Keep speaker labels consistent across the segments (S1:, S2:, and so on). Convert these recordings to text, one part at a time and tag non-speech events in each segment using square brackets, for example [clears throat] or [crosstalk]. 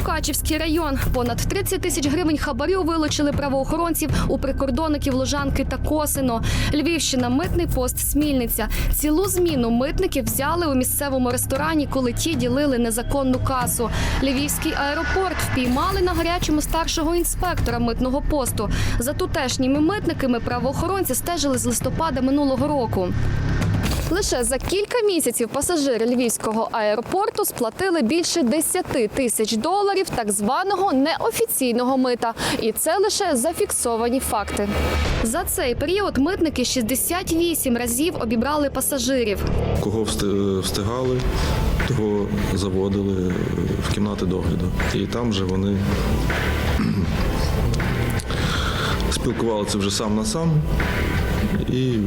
S1: Мукачівський район. Понад 30 тисяч гривень хабарю вилучили правоохоронців у прикордонників Ложанки та Косино. Львівщина, митний пост Смільниця. Цілу зміну митники взяли у місцевому ресторані, коли ті ділили незаконну касу. Львівський аеропорт впіймали на гарячому старшого інспектора митного посту. За тутешніми митниками правоохоронці стежили з листопада минулого року. Лише за кілька місяців пасажири львівського аеропорту сплатили більше 10 тисяч доларів так званого неофіційного мита. І це лише зафіксовані факти. За цей період митники 68 разів обібрали пасажирів.
S2: Кого встигали, того заводили в кімнати догляду. І там же вони [clears throat] спілкувалися вже сам на сам і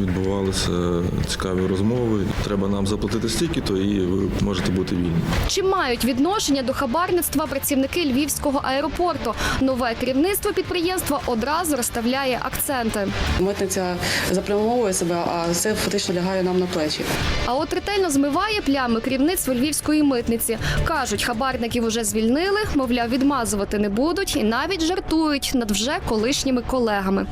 S2: відбувалися цікаві розмови. Треба нам заплатити стільки-то, і ви можете бути вільні.
S1: Чи мають відношення до хабарництва працівники львівського аеропорту? Нове керівництво підприємства одразу розставляє акценти.
S3: Митниця запрямовує себе, а це фактично лягає нам на плечі.
S1: А от ретельно змиває плями керівництво львівської митниці. Кажуть, хабарників уже звільнили, мовляв, відмазувати не будуть і навіть жартують над вже колишніми колегами.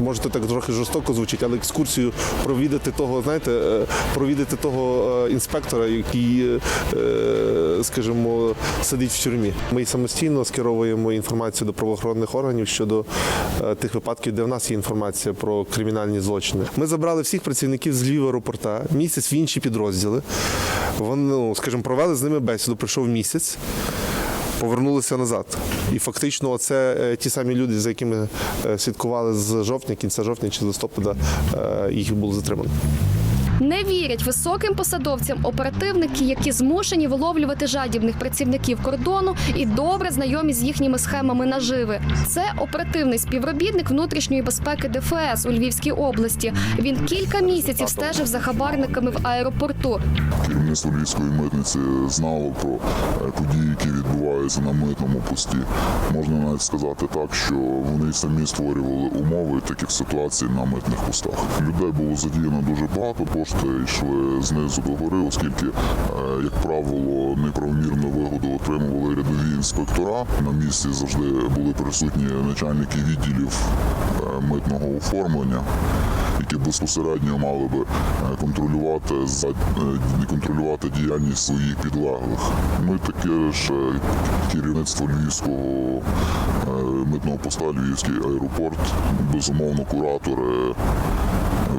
S4: Може то так трохи жорстоко звучить, але екскурсію провідати того, знаєте, е, провідати того е, інспектора, який, е, скажімо, сидить в тюрмі. Ми самостійно скеровуємо інформацію до правоохоронних органів щодо тих випадків, де в нас є інформація про кримінальні злочини. Ми забрали всіх працівників з Львів аеропорта місяць в інші підрозділи. Вони, ну, скажімо, провели з ними бесіду. Пройшов місяць повернулися назад. І фактично, це е, ті самі люди, за якими е, слідкували з жовтня, кінця жовтня чи листопада, е, їх було затримано.
S1: Не вірять високим посадовцям оперативники, які змушені виловлювати жадібних працівників кордону і добре знайомі з їхніми схемами наживи. Це оперативний співробітник внутрішньої безпеки ДФС у Львівській області. Він кілька місяців стежив за хабарниками в аеропорту.
S5: Керівництво львівської митниці знало про е, події, які відбуваються на митному пості. Можна навіть сказати так, що вони самі створювали умови таких ситуацій на митних постах. Людей було задіяно дуже багато, кошти йшли знизу до гори, оскільки, е, як правило, неправомірну вигоду отримували рядові інспектора. На місці завжди були присутні начальники відділів е, митного оформлення, які безпосередньо мали би е, контролювати за е, контролювати діяльність своїх підлеглих. Ми таке ж е, керівництво львівського митного поста Львівський аеропорт, безумовно, куратори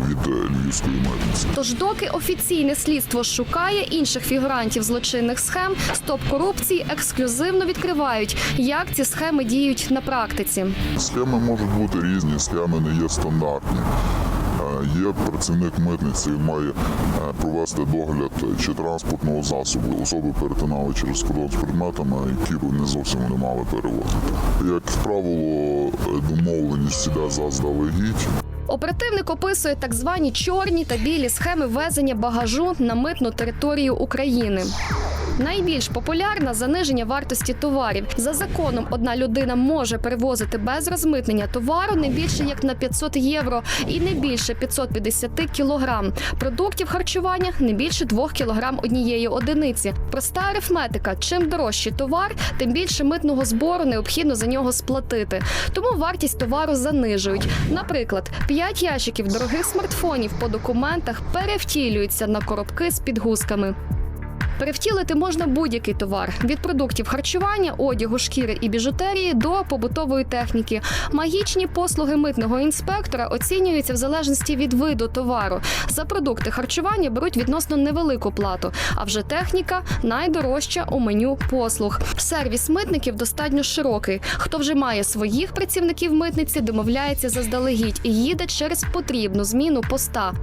S5: від львівської митниці.
S1: Тож, доки офіційне слідство шукає інших фігурантів злочинних схем, стоп корупції ексклюзивно відкривають, як ці схеми діють на практиці.
S5: Схеми можуть бути різні, схеми не є стандартні. Е, Є працівник митниці, він має е, провести догляд чи транспортного засобу. Особи перетинали через кордон з предметами, які не зовсім не мали перевозити. Як правило, е, домовленість іде заздалегідь.
S1: Оперативник описує так звані чорні та білі схеми везення багажу на митну територію України. Найбільш популярна заниження вартості товарів. За законом одна людина може перевозити без розмитнення товару не більше як на 500 євро і не більше 550 кілограм. Продуктів харчування не більше 2 кілограм однієї одиниці. Проста арифметика. Чим дорожчий товар, тим більше митного збору необхідно за нього сплатити. Тому вартість товару занижують. Наприклад, 5 ящиків дорогих смартфонів по документах перевтілюються на коробки з підгузками. Перевтілити можна будь-який товар від продуктів харчування, одягу, шкіри і біжутерії до побутової техніки. Магічні послуги митного інспектора оцінюються в залежності від виду товару. За продукти харчування беруть відносно невелику плату. А вже техніка найдорожча у меню послуг. Сервіс митників достатньо широкий. Хто вже має своїх працівників митниці, домовляється заздалегідь і їде через потрібну зміну поста.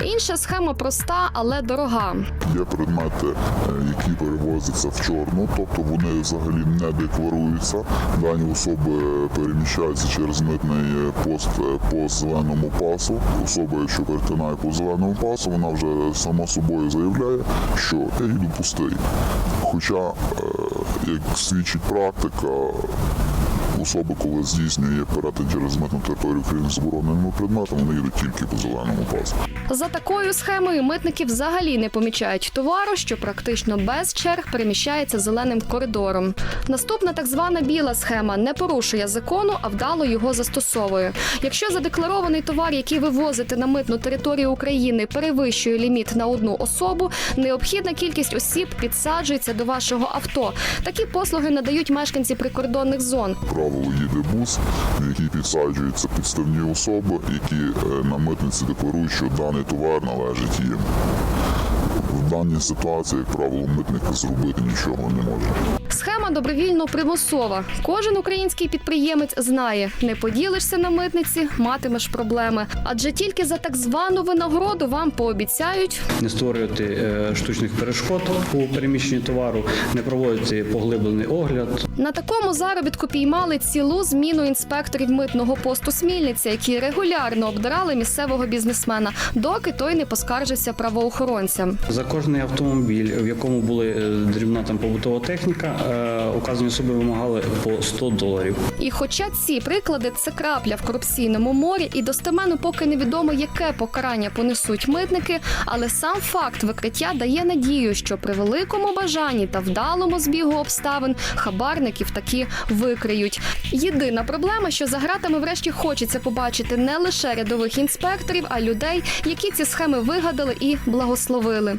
S1: Інша схема проста, але дорога.
S5: Є предмети, е, які перевозяться в чорну, тобто вони взагалі не декларуються. Дані особи переміщаються через митний пост е, по зеленому пасу. Особа, якщо перетинає по зеленому пасу, вона вже само собою заявляє, що я їду пустий. Хоча, е, як свідчить практика, особи, коли здійснює перетин через митну територію України з забороненими предметами, вони їдуть тільки по зеленому пасу.
S1: За такою схемою митники взагалі не помічають товару, що практично без черг переміщається зеленим коридором. Наступна так звана біла схема не порушує закону, а вдало його застосовує. Якщо задекларований товар, який ви возите на митну територію України, перевищує ліміт на одну особу, необхідна кількість осіб підсаджується до вашого авто. Такі послуги надають мешканці прикордонних зон.
S5: Правило їде бус, в який підсаджуються підставні особи, які е, на митниці декларують, що даний товар належить їм. В даній ситуації, як правило, митник зробити нічого не може.
S1: Схема добровільно примусова. Кожен український підприємець знає, не поділишся на митниці, матимеш проблеми. Адже тільки за так звану винагороду вам пообіцяють
S6: не створювати е, штучних перешкод у переміщенні товару, не проводити поглиблений огляд,
S1: на такому заробітку піймали цілу зміну інспекторів митного посту Смільниця, які регулярно обдирали місцевого бізнесмена, доки той не поскаржився правоохоронцям.
S6: За кожний автомобіль, в якому була дрібна там побутова техніка, е, указані особи вимагали по 100 доларів.
S1: І хоча ці приклади це крапля в корупційному морі, і достеменно поки невідомо, яке покарання понесуть митники, але сам факт викриття дає надію, що при великому бажанні та вдалому збігу обставин хабарників таки викриють. Єдина проблема, що за гратами врешті хочеться побачити не лише рядових інспекторів, а людей, які ці схеми вигадали і благословили.